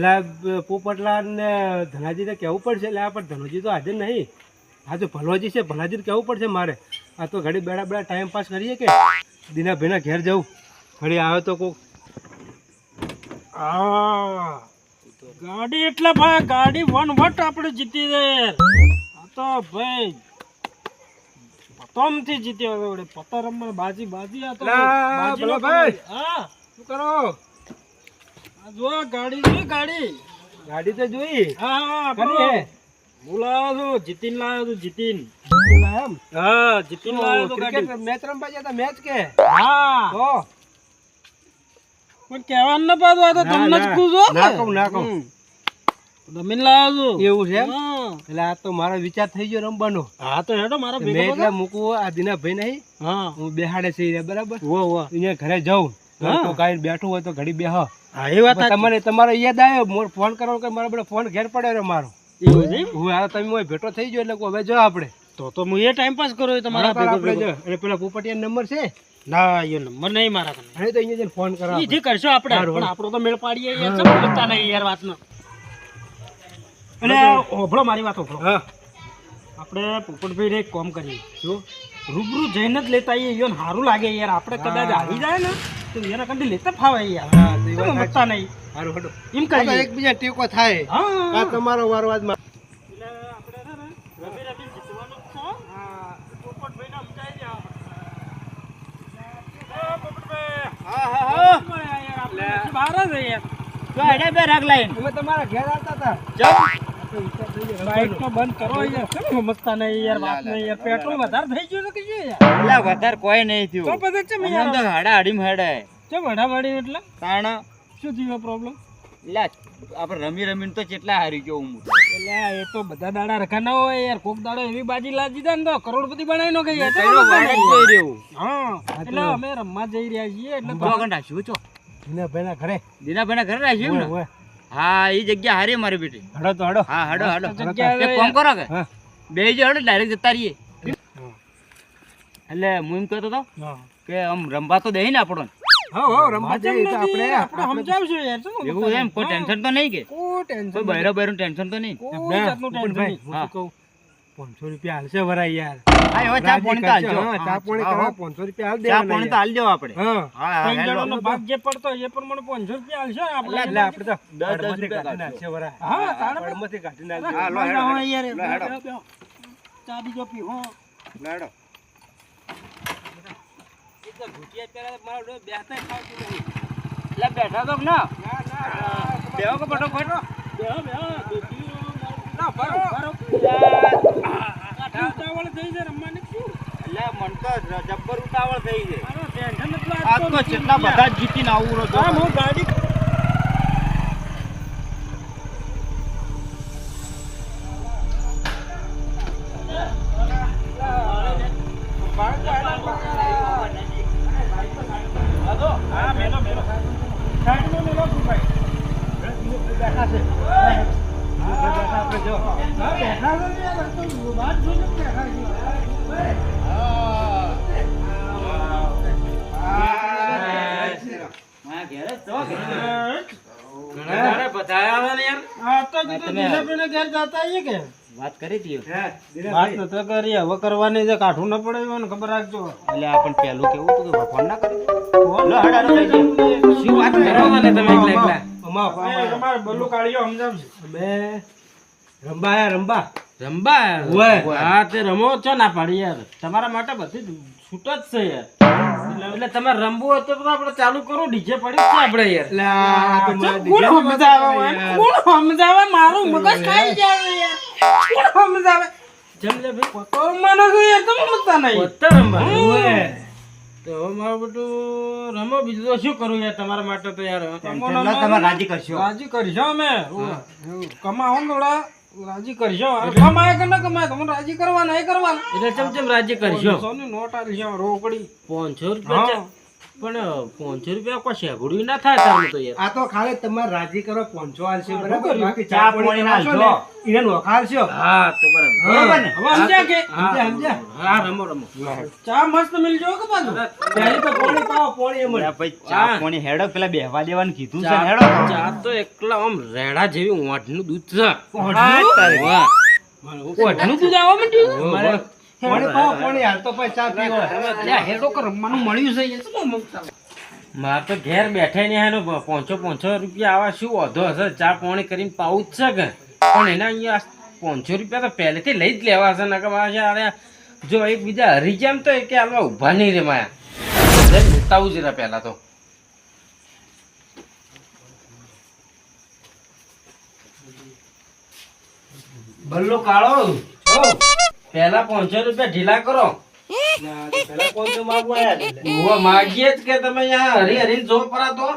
પેલા પોપટલાલ ને ધનાજીને કહેવું પડશે એટલે આ પણ ધનોજી તો હાજર નહીં. આ તો ભલોજી છે ભલાજીને કહેવું પડશે મારે. આ તો ઘડી બેડા બેડા ટાઈમ પાસ કરીએ કે? દીના ભાઈના ઘેર જવું. ઘડી આવે તો કોક. આ ગાડી એટલે ભાઈ ગાડી વન વટ આપણે જીતી જાય આ તો ભાઈ પતમથી જીતી હવે. પત્તા રમવા બાજી બાજી આ તો ભાઈ. હા. શું કરો? જો ગાડી છે ગાડી. ગાડી તો જોઈ. હા હા કરી આપણો હે? હું લાવ્યો છું જીતીન લાવ્યો છું જીતીન. એમ? હા જીતીન લાવ્યો તો ક્રિકેટ મેચ રમવા ગયા મેચ કે? હા. તો? પણ કહેવાનું ના પાડું આ તો તમને જ ના. ના. કહું, ના કહું. જમીન લાવ્યો છું. એવું છે એટલે આ તો મારો વિચાર થઈ ગયો રમવાનો. હા તો હેડો મારા મેં એટલે મૂકવું આ દીના ભાઈ નહીં. હા. હું બેહાડે છે બરાબર? અહીંયા ઘરે જાઉં. તો કાંઈ બેઠું હોય તો ઘડી બેહ હા. એ વાત સાચી. તમારે તમારો યાદ આવ્યો મોર ફોન કરો કે મારો બધો ફોન ઘેર પડ્યો રહ્યો મારો? એવું છે હું આ તમે હોય ભેટો થઈ ગયો એટલે હવે જો આપણે. તો તો હું એ ટાઈમ પાસ કરો તમારા આપણે જો એટલે પેલા પોપટિયા નંબર છે? ના એ નંબર નહીં મારા કને અને તો અહીંયા જઈને ફોન કરો જે કરશો આપણે. પણ આપણો તો મેળ પાડીએ યાર સમજતા નહીં યાર વાતનો. અને ઓભળો મારી વાત ઓભળો. હા. આપણે પોપટભાઈને એક કામ કરીએ. જો રૂબરૂ જઈને જ લેતા આવીએ. ઈયોને સારું લાગે યાર. આપણે કદાચ આવી જાય ને તો એના કંઈ લેતા ફાવે યાર. મતતા નહીં. એમ કરીએ એકબીજા ટેકો થાય. આ હા તમારો વારો આજમાં એટલે આપણે છે ને રમી રમી જીતવાનું જ છે. હો. પોપટભાઈને સમજાઈ દે આપણે. એ પોપટભાઈ, હા હા હા. પોપટભાઈ, યાર આપણે નસીબ હારા છે યાર. અમે તમારા ઘેર આવતા હતા. બાઈક તો બંધ કરો યાર કેમ સમજતા નહીં યાર વાત નહીં યાર. પેટ્રોલ વધારે થઈ ગયું છે કે શું યાર. એટલે વધારે કોઈ નહીં તો પછી ચમ યાર તો હાડા હાડીમાં હેડાય. ચમ હડાવાડી એટલે? તાણા શું થયું પ્રોબ્લેમ એટલે આપણે રમી રમીને તો કેટલા હારી ગયો હું. એટલે એ તો બધા દાડા રખા ના હોય યાર. કોક દાડો એવી બાજી લાજી દે ને તો કરોડપતિ બનાવી નો ગઈ હા એટલે અમે રમવા જઈ રહ્યા છીએ એટલે ઘરે દીનાભાઈના ઘરે. રાખ્યું ને. હા એ જગ્યા હારી મારી બેટી. હડો તો હડો. હા હડો હડો. જગ્યા એક કામ કરો કે? બે જ હડો ડાયરેક્ટ જતા રહીએ. એટલે હું એમ કહેતો હતો કે આમ રમવા તો દે ને આપણો. હા હા રમવા જઈએ જઈએ તો તો આપણે- આપણે આપણે સમજાવશું યાર એવું એમ કોઈ ટેન્શન તો નહીં કે? કોઈ ટેન્શન ટેન્શન તો નહીં. કોઈ જાતનું ટેન્શન નહીં હું કહું પાંચસો રૂપિયા હાલશે વરાય યાર. હા હવે ચા પાણી તો હાલજો. હા, ચા પાણી કરવા પાંચસો રૂપિયા હાલ ચા દેવાના તો આપણે. હા. ત્રણ હેલો. ભાગ જે પડતો એ પ્રમાણે પાંચસો રૂપિયા હાલશે. આપણે એટલે આપણે તો દસ દસ રૂપિયા કાઢીને હાલશે વરાય. હા, તાણે પણ- હળમાંથી કાઢીને હા, લો, હેડો, યાર. એટલે બેઠા તો ના? બેહો કે બટો બેહો, બેહો. ના, ભરો. ભરો. ઉતાવળ થઈ છે રમવાની શું? એટલે મન તો જબ્બર ઉતાવળ થઈ છે. આ તો કેટલા બધા જીતીને આવું રહો હું ગાડી કરી દઈએ વાત તો કરી હવે કરવાની છે કાઠું ન પડે ને ખબર રાખજો. એટલે આપણ પેલું કેવું હતું કે ફોન ના કરી શું વાત કરો ને તમે એકલા એકલા અમા, એ તમારે બલ્લુ કાઢ્યો સમજાવશે અમે રંબા. આયા, રંબા રંબા હા તે રમો છો ના પાડી યાર. તમારા માટે બધી છૂટ જ છે યાર. એટલે તમે રમવું હોય તો આપણે ચાલુ કરો ડીજે પડી છે આપણે યાર. કોણ સમજાવે. કોણ મારું મગજ ખાઈ જાય યાર. કોણ સમજાવે જમલે ભાઈ. પોતો રમવાનો છે યાર તમે સમજતા નહીં. પોતો રમવાનો તો હવે મારું બધું રમો બીજું તો શું કરું યાર તમારા માટે તો યાર તમે રાજી કરશો. રાજી કરશો અમે. કમાવો થોડા. રાજી કરજો. કમાય કે ના કમાય તમે રાજી કરવાના એ કરવાના એટલે ચમ ચમ રાજી કરજો. સોની નોટ આલશો રોકડી. પાંચસો રૂપિયા પણ પાંચસો રૂપિયા કોઈ શેગડું ના થાય તારું તો યાર. આ તો ખાલી તમારે રાજી કરો પોંચો હાલશે બરાબર? બાકી ચા પાણી ને એને નોખા હા તો બરાબર. બરાબર હવે સમજ્યા કે? સમજ્યા? હા રમો રમો. ચા મસ્ત મિલજો કે બાજુ પહેલી તો પોણી પાવ પોણી એમ ભાઈ ચા. પાણી હેડો પેલા બેહવા દેવાનું કીધું છે હેડો. ચા તો એકલા આમ રેડા જેવી ઓંઠનું દૂધ છે. તારી. દૂધ આવવા માંડ્યું મારે તો ઘેર બેઠા ને એનો પાંચસો પાંચસો રૂપિયા આવા શું વધો હશે? ચા પાણી કરીને પાવું જ છે કે? પણ એના અહીંયા પાંચસો રૂપિયા તો પહેલેથી લઈ જ લેવા હશે નકર મારે અરે જો એક બીજા હરી જેમ એમ તો એ કે હાલમાં ઊભા નહીં રે માયા. જઈને જ રહ્યા પહેલાં તો. બલ્લો કાળો. હો. પહેલા પાંચસો રૂપિયા ઢીલા કરો. પેલા માગીએ જ કે તમે હરી હરીને પરા તો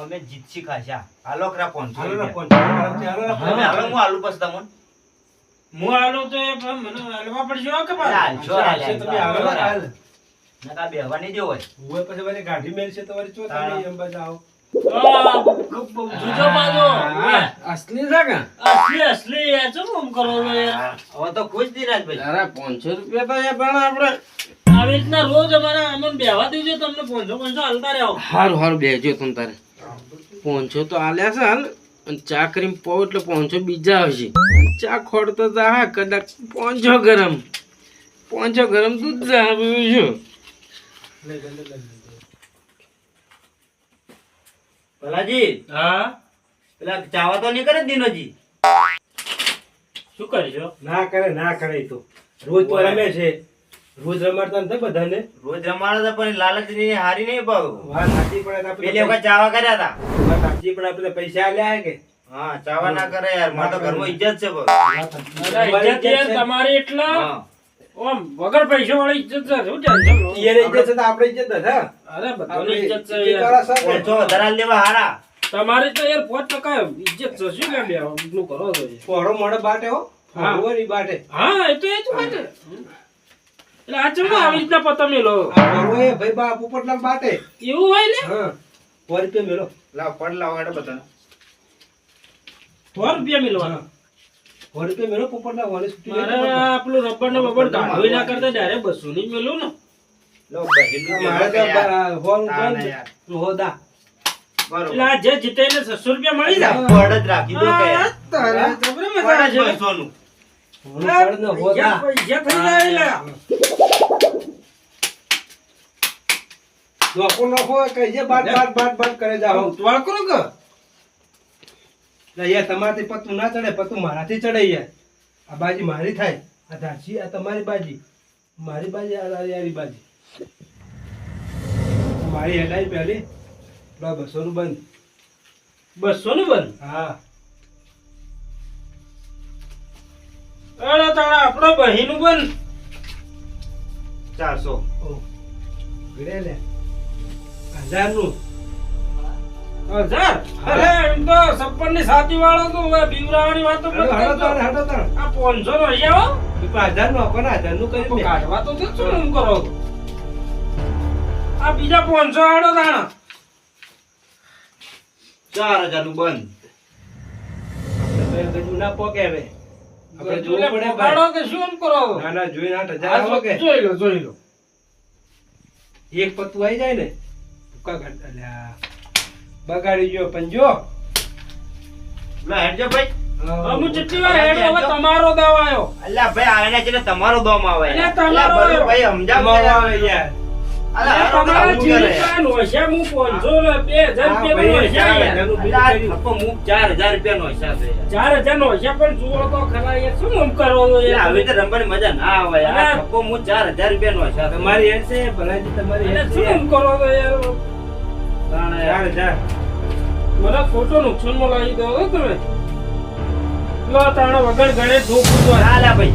અમે જીતશી ખાશા. હાલો કરા પાંચસો હાલો હું હાલું પછી તમને? હું આલું તો મને હાલવા પડશે હો કે તમે હાલો ને, હાલ. નકા બેહવા નહીં હોય. પછી ગાડી મેલશે તો વળી ચો તમે આવો. અસલી છે કે? અસલી અસલી યાર, શું આમ કરો છો યાર? હવે તો ખુશ ધીરાજભાઈ અરે પાંચસો રૂપિયા તો એ પણ આપણે આવી રીતના રોજ અમારે અમને બેહવા દેજો તમને પાંચસો પાંચસો હાલતા રહો. હારું હારું બેજો તમ તારે. પાંચસો તો આલ્યા છે હાલ. અને ચા કરીને પાવ એટલે પાંચસો બીજા હશે. ચા ખોડતો જા હા કદાચ પાંચસો ગરમ. પાંચસો ગરમ દૂધ જા બીજું ભલાજી હા? પેલા ચાવા તો નહીં કરે દિનોજી શું કરશો ના કરે ના કરે તો. રોજ તો રમે છે. રોજ રમાડતા નથી બધાને. રોજ રમાડતા પણ લાલચની હારી નહીં ભાવ વાત સાચી પણ પેલી વખત ચાવા કર્યા હતા વાત સાચી પણ આપણે પૈસા આલ્યા કે? હા ચાવા ના કરે યાર. મારા તો ઘરમાં ઇજ્જત છે યાર તમારી એટલા. ઓમ વગર પૈસા વાળી ઇજ્જત છે શું ટેન્શન લો? ઈયરે ઇજ્જત છે તો આપણે ઇજ્જત છે અરે બધાની ઇજ્જત છે યાર? ઓછો ધરાલ લેવા હારા. તમારી તો યાર પોત ટકા ઇજ્જત છે શું લે બે એટલું કરો છો પોરો મોડે બાટે હો. હા. બાટે. હા એ તો એ જ બાટે. એટલે આ ચમ આવી રીતના પતા મેલો. આ ભાઈ બા પોપટલાલ બાટે. એવું હોય ને? હા. સો રૂપિયા મેલો. લાવ પડ લાવ હેડો બધા સો રૂપિયા મેલવાના વાળી છૂટી મારે જાય તો આપણું રબર ને બબર કાઢોય ના કરતા ડાયરેક્ટ બસો ની મેલું ને. લો બહેનનું મારે તો હોલ તાને બંધ યાર. હો દા. બરોબર. આ જે જીતે એને છસો રૂપિયા મળી જાય. પડ રાખી દો કે. તારે મજા પડ આવે જ છે. બસોનું. હોલ ને હો પૈસા થઈ જાય એટલે. નોખો નોખો કઈ છે બાટ બાટ બાટ બાટ કરે જાવ ઉતવાળ કરો કે? ના યાર તમારાથી પતું ના ચડે પતું મારાથી ચડે યાર. આ બાજી મારી થાય. આ ધારસી આ તમારી બાજી. મારી બાજી આ યારી બાજી. મારી હેડાઈ પહેલી. બસો નું બંધ. બસો નું બંધ? હા. અરે તારા આપણો બહીનું બંધ. ચારસો. ઓ લે હજારનું અરે એમ તો ની વાળો તો હવે બીવરાવાની વાતો આ પાંચસો નો અહીંયા આવો. હજારનું આપો હજારનું કરી કાઢવા તો શું એમ કરો? આ બીજા પોનસો આડો તાણા ચાર હજારનું બંધ. એ ના પોકે હવે. આપણે જોવું પડે પકડો કે શું એમ કરો? ના ના જોઈને આઠ હજાર જોઈ લો જોઈ લો. એક પત્તું આવી જાય ને. ભૂકા અલ્યા. બગાડી ગયો પંજો લો હેડજો ભાઈ. અમુક જેટલી વાર હેડો હવે તમારો દાવ આવ્યો. અલ્યા ભાઈ આને છે તમારો દોમ આવે. અલ્યા, અલ્યા, તમારો ભાઈ સમજાવ યાર. અલ્યા, તમારા આવું કરે. હું પાંચસો ને હા, રૂપિયા પણ જુઓ તો ખરા શું આમ કરો છો? યાર? આવી રીતે રમવાની મજા ના આવે યાર. મૂક ચાર હજાર રૂપિયાનો હિસાબ છે. તમારી હેડ છે ભલાજી તમારી શું આમ કરો છો યાર? મને ખોટો નુકસાનમાં લાવી દો હો તમે. લો તાણે વગર ગણે ધોકું તો હાલા ભાઈ.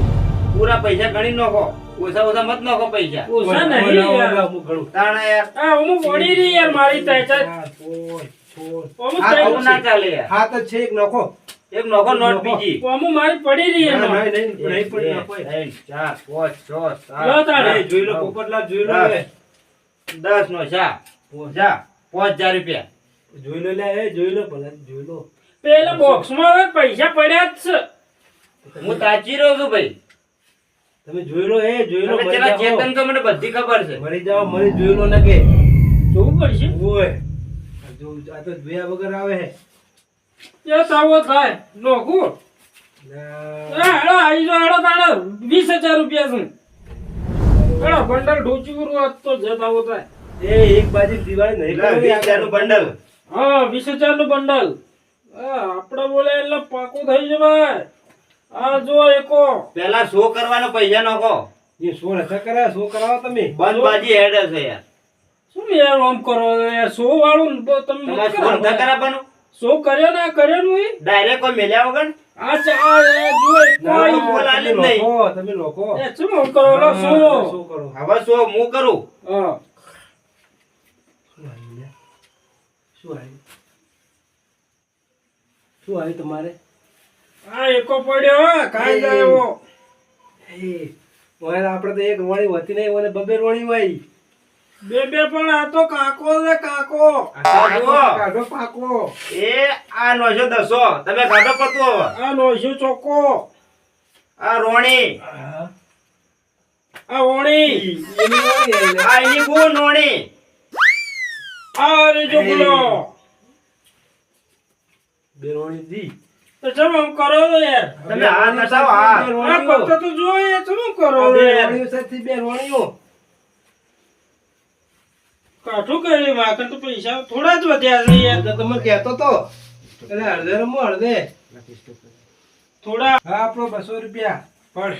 પૂરા પૈસા ગણી નાખો. ઓછા ઓછા મત નાખો પૈસા. ઓછા નહીં યાર. હું ઘણું. તાણે યાર. હા હું પડી રહી યાર મારી ત્યાં ચાલ. હા, ત્યાં ના ચાલે યાર. હાથ છે એક નોખો. એક નોખો નોટ. બીજી. અમુક મારી પડી રહી ના, નહીં, નહીં, નહીં પડી બે, નોખો. ત્રણ, ચાર પાંચ છ લો તાણે. જોઈ લો પોપટલાલ જોઈ લો હા. હવે. દસ નો શા જા પાંચ હજાર રૂપિયા. જોઈ લો લે એ જોઈ લો ભલે જોઈ લો. પેલા બોક્સમાં હવે પૈસા પડ્યા જ છે. હું તાચી રહ્યો છું ભાઈ. તમે જોઈ લો એ જોઈ લો પેલા ચેતન તો મને બધી ખબર છે. મરી જાવ મરી જોઈ લો ને જોવું પડશે. ઓય. જો આ તો જોયા વગર આવે હે. એ સાવો થાય. નોખું. ના. એ હેડો આઈ જો હેડો તાણે વીસ હજાર રૂપિયા છે. હેડો બંડલ ઢોચી ગુરુ આજ તો જતા હોતા થાય. એ એક બાજુ દિવાળી નહીં બંડલ. હા વીસ હજારનું બંડલ આપડે બોલે એટલે પાકું થઈ જવાય. આ જો એકો. પેલા શો કરવાનો પૈસા નાખો. એ શો રસા કરે શો કરાવો તમે? બંધ બાજી હેડે છે યાર. શું યાર આમ કરો? યાર શો વાળું ને તમે શો કરો. નતા કરાવવાનું? શો કર્યો ને કર્યો નું? ડાયરેક્ટ કોઈ મેલ્યા વગર? આ જો નહીં. તમે લોકો એ શું કરો? લો શું કરો. હવે શો હું કરું? હા શું આવ્યું લે? શું આવ્યું શું આવ્યું તમારે? આ એકો પડ્યો હો, કાંઈ જાય એવો ઓય આપણે તો એક વણી વતી નહીં ઓને બબે રોણી હોય. બે બે પણ આ તો કાકો છે કાકો. કાઢો પાકો એ આ નોશો દસો. તમે કાઢો પતું આ લોહી ચોકો. આ રોણી. આ ઓણી આ એની બહુ નોણી. આ રે જોગલો બેરોણી દી. તો ચમ આમ કરો યાર? તમે આ નસાવ આ ફક્ત તો જોઈએ ચમ આમ કરો છો બે યાર? વણીઓ સાથે બેરોણીઓ. કાઠું કરી માકન તો પૈસા થોડા જ વધ્યા છે યાર. તો તમે કહેતો તો. એટલે અડધે રમો અડધે. થોડા. હા આપણો બસો રૂપિયા. પણ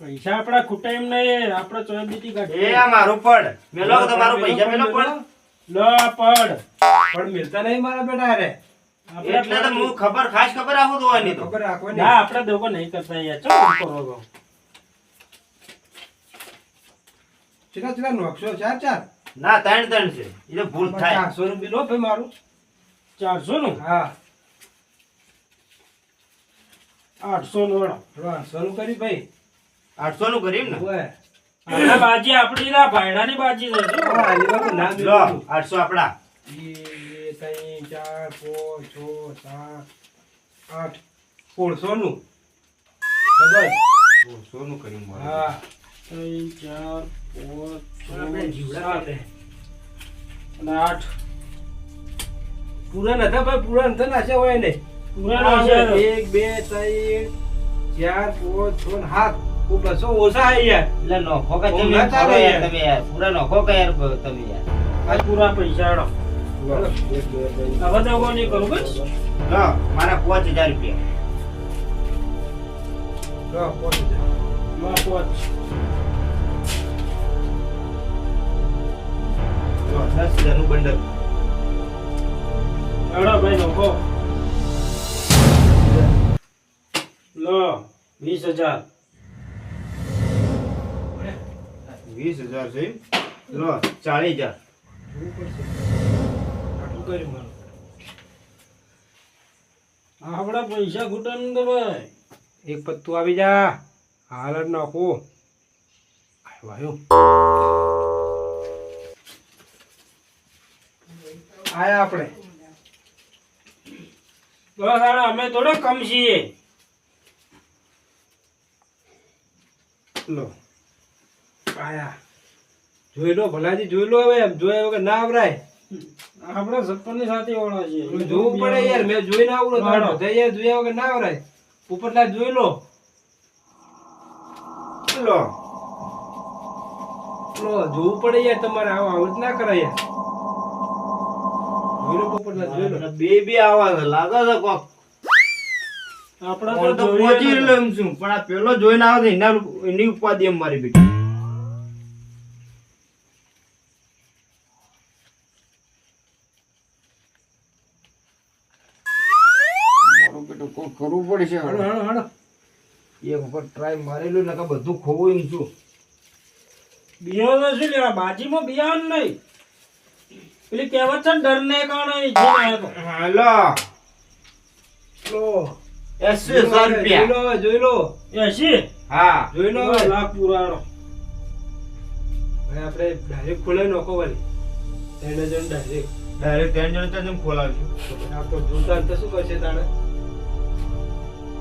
પૈસા આપણા ખૂટા એમ નહીં આપડે ચોયબીતી એ કાઢી આ મારું પડ. મેલો તમારું પૈસા મેલો પડ. લો પડ. પણ મિલતા નહીં મારા બેટા અરે એટલે તો હું ખબર ખાસ ખબર રાખું દોવાની તો. ખબર રાખવાની. ના આપણે દેવો નહીં કરતા યાર ચો કરો છો? ચેટલા ચેટલા નોકશો ચાર ચાર? ના ત્રણ ત્રણ છે. એ ભૂલ થાય. ચારસો રૂપિયા લો ભાઈ મારું. ચારસો નું હા. આઠસો નું હેડો. થોડું આઠસો નું કરી ભાઈ. આઠસો નું કરી ને? ઓય. આપણા બાજી આપણી ના ભાઈડાની બાજી છે લો 800 આપડા. 1 3 4 5 6 7 8 400 નું ડબલ. 400 નું કરી મળે હા 3 4 5 6 જીવડા અને 8 પૂરા નતા ભાઈ પૂરા નતા નાશ્યા હોય ને. પૂરા નાશ્યા 1 2 3 4 5 6 7 ઓછા આવી યાર એટલે નોખો કે તમે પૂરા નોખો કે તમે યાર. પૂરા પૈસા રો કોની કરું બસ. ના મારા 5000 રૂપિયા. ના પાંચ દસ હજાર. નું બંડલ. એવડા ભાઈ નોખો. લો વીસ હજાર. વીસ હજાર છે. લો ચાલીસ હજાર. આપડા પૈસા ખૂટા તો ભાઈ. એક પત્તું આવી જા. હાલ જ નાખો. આવ્યો. આયા આપણે. બસ હેડો અમે થોડા કમ છીએ. લો. આયા. જોઈ લો ભલાજી જોઈ લો હવે એમ. જોયા વગર ના આવરાય આપડે સત્તરની સાથે ઓળા છે. જોવું પડે યાર. મેં જોઈને આવડો તો હાલો. બધા યાર જોયા વગર ના આવરાય ઉપરલા જોઈ લો. લો લો જોવું પડે યાર તમારે. આવું આવું ના કરાય યાર. જોઈ લો પોપટલાલ જોઈ લો બે બે આવા છે. લાગે છે કોક. આપડે તો પહોંચી રહ્યો એમ છું પણ આ પેલો જોઈને આવે એના એની ઉપાધિ એમ મારી બેટી મારું બેટું કોઈ છે હાલો હાલો હાલો. એક વખત ટ્રાય મારેલું ને બધું ખોવું એમ છું બિયારણ શું લેવા બાજીમાં બિયારણ નહીં. પેલી કહેવત છે ને, ડરને કારણે ઈ જીવ આવ્યો હાલો. લો. એસી હજાર જોઈ લો જોઈ લો. એસી? હા. જોઈ લો હવે. લાખ પુરાણો. હવે આપણે ડાયરેક્ટ ખોલે નોખો વાલી. ત્રણ જણ ડાયરેક્ટ ડાયરેક્ટ ત્રણ જણ ત્યાં જેમ ખોલાવશું. આ તો જોતા શું કરશે તાણે?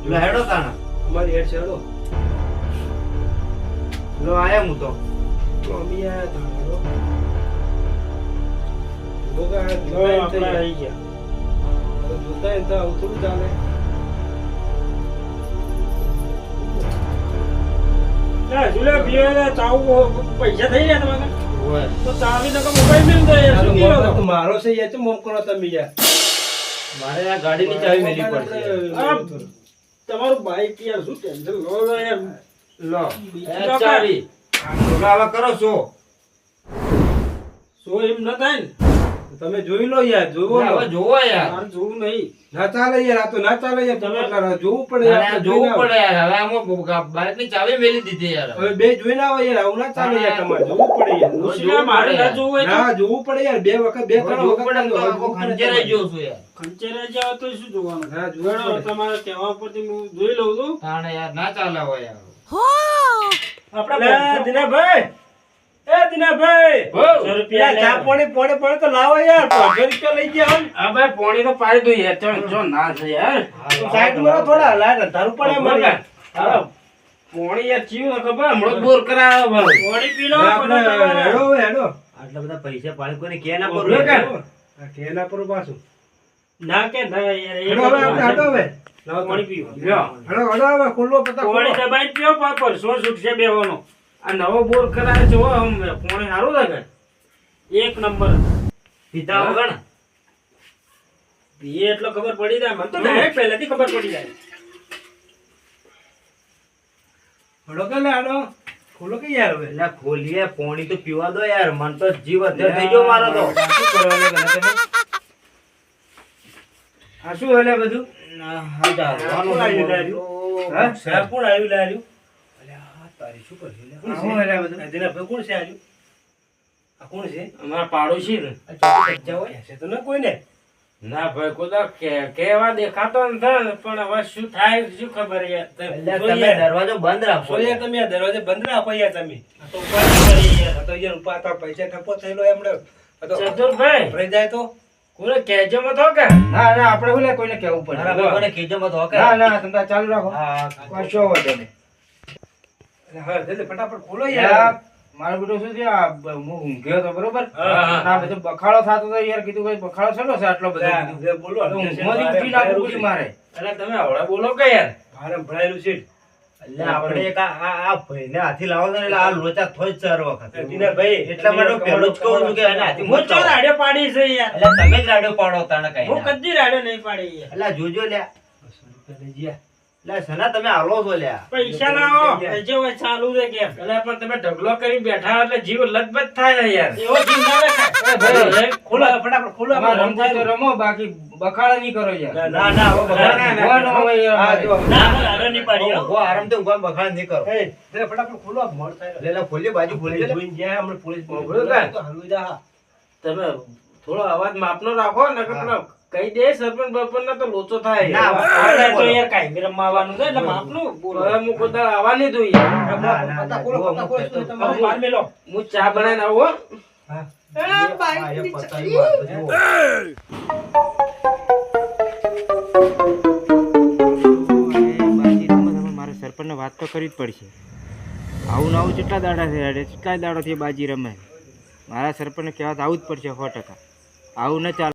એટલે હેડો તાણા. અમારી હેડ છે હેડો. લો આયા હું તો. તો અમે આ તાણે તો આપણે ગયા. જોતા તો આવું થોડું ચાલે. ના, જુલે પીવે ચાવું પૈસા થઈ ગયા તમારે. તો ચાવી નકર મોબાઈલ મેલ દે યાર, શું મારો તો મારો છે યાર મોમ કરો તમે યાર. મારે આ ગાડીની ચાવી મેલી પડશે. તમારું બાઈક યાર શું ટેન્શન લો લો યાર લો. એ ચાવી. કરો છો? સો એમ ન થાય ને? તમે જોઈ લો યાર જોવો હવે. જોવો યાર. મારે જોવું નહીં. ના ચાલે યાર આ તો ના ચાલે યાર. તમે કરો જોવું પડે યાર જોવું પડે યાર. હવે આમાં બાઇકની ચાવી મેલી દીધી યાર. હવે બે જોઈને આવો યાર આવું ના ચાલે યાર તમારે જોવું. પડે યાર ડોશીલા મારે ના જોવું હોય ના જોવું પડે યાર. બે વખત બે ત્રણ વખત પડે ચાલે. તો આખો ખંજેરાઈ ગયો છું યાર. ખંચેરા જાવ તો શું જોવાનું? હા, જોવું જોડો કહેવા પરથી હું જોઈ લઉં છું. તાણે યાર ના ચાલે હવે યાર. આપણે દિનાભાઈ! એ દિનાભાઈ! હો. રૂપિયા ચા પાણી પાણી પાણી તો લાવો યાર. પાંચસો રૂપિયા લઈ ગયા હો. ભાઈ પોણી તો પાડી યાર. ચો ના છે યાર. સાઈડમાં થોડા લાડ તારું પડે હા. પોણી યાર ચીયું ને ખબર? હમણાં બોર કરાવે પાણી પી લો આપણે પછી તમારે. હેડો હેડો. આટલા બધા પૈસા પાડી ને કે ના પર કે? પર પાછું. ના કે ના યાર હેડો હવે આપણે હેડો હવે. પાણી પીવો. હેડો હેડો હવે ખુલ્લો પતા પાણી પીવો પાપડ સો છૂટશે બેવાનો. આ નવો બોર કરાવે છે હો આમ પોણી સારું લાગે એક નંબર. પીતા વગર? પીએ એટલો ખબર પડી જાય. મને તો ડાયરેક્ટ પહેલેથી ખબર પડી જાય. કે કે યાર હવે ખોલીએ પોણી તો પીવા દો યાર મન તો જીવ થઈ ગયો મારો તો શું કરવાનું તમે? આ શું હલે બધું હા, ધારવાનું કોણ આવ્યું લાર્યું? હા? હા? કોણ આવ્યું લાર્યું? અલ્યા, તારી શું લે? કોણ છે? કોણ આવ્યું? આ કોણ છે? અમારા પાડોશી ને આ ચોખ્ખું હોય? છે તો ના કોઈ ના ભાઈ કોઈ કેવા દેખાતો પણ હવે શું થાય શું ખબર યાર તમે દરવાજો બંધ રાખો યાર. તમે દરવાજો બંધ રાખો યાર તમે. તો ઉપાધિ યાર તો યાર ઉપા તો પૈસા ઠપો થયેલો એમણે. આ તો ચતુરભાઈ. વપરાઈ જાય તો? કોને કહેજો મત હો કે ના ના આપણે ઓલે કોઈને કહેવું પડે. કોને કીધું મત? ના ના તમે ચાલુ રાખો. હા, કશો વાંધો નહીં. હા જલ્દી ફટાફટ ખોલો યાર. મારો બેટો શું થયું હું ઊંઘ્યો હતો બરોબર. હા, હા. બધો બખાડો થતો હતો યાર કીધું કઈ બખાડો છે? આટલો બધો બોલો ઊંઘમાંથી ઉઠી પડ્યું મારે. એટલે તમે હવડા બોલો કે યાર? ભારે ભરાયેલું છે. એટલે આપણે એક આ- આ આ ભાઈને હાથી લાવો ને એટલે આ લોચા થોય ચાર વખત દિનાભાઈ એટલા માટે હું જ કહું છું કે એને હાથી હું ચો રાડ્યો પાડી છે યાર? એટલે તમે જ રાડ્યો પાડો તાણે કઈ હું કદી રાડ્યો નહીં પાડી એટલે જોજો લ્યા. લઈ ગયા. સના તમે આલો છો લ્યા. પૈસા ના હો ચાલુ છે કેમ? એટલે પણ તમે ઢગલો કરી બેઠા એટલે જીવ લથબથ થાય ને યાર. એવો જીવ ના રખાય એ ફટાફટ ખોલો તમારે તો રમો બાકી બખાડા નહીં કરો યાર. ના ના હવે ના, ના, ના. ઊંઘવાનો હોય યાર હા, મારે. જો. ના હું નહીં પાડી હો. ઊંઘો આરામથી ઊંઘો બખાડ નહીં કરો. એ, ફટાફટ ખોલો થાય. બાજુ ખોલી જાય હમણાં પોલીસ બોલો તો હલવી જા. તમે થોડો અવાજ માપનો રાખો ને કે કહી દે સરપંચ બરપંચ તો લોચો થાય. ના. તો યાર કાંઈ બી રમવા છે એટલે માપનું બોલો. હવે હું આવવા નહીં દઉં યાર. તમારે મેલો ચા બનાવીને આવો હા. સરપંચને વાત તો કરવી જ પડશે. આવું ને આવું કેટલા દાડા છે કેટલા દાડાથી બાજી રમે? મારા સરપંચને કહેવા તો આવું જ પડશે સો ટકા. આવું ન ચાલે.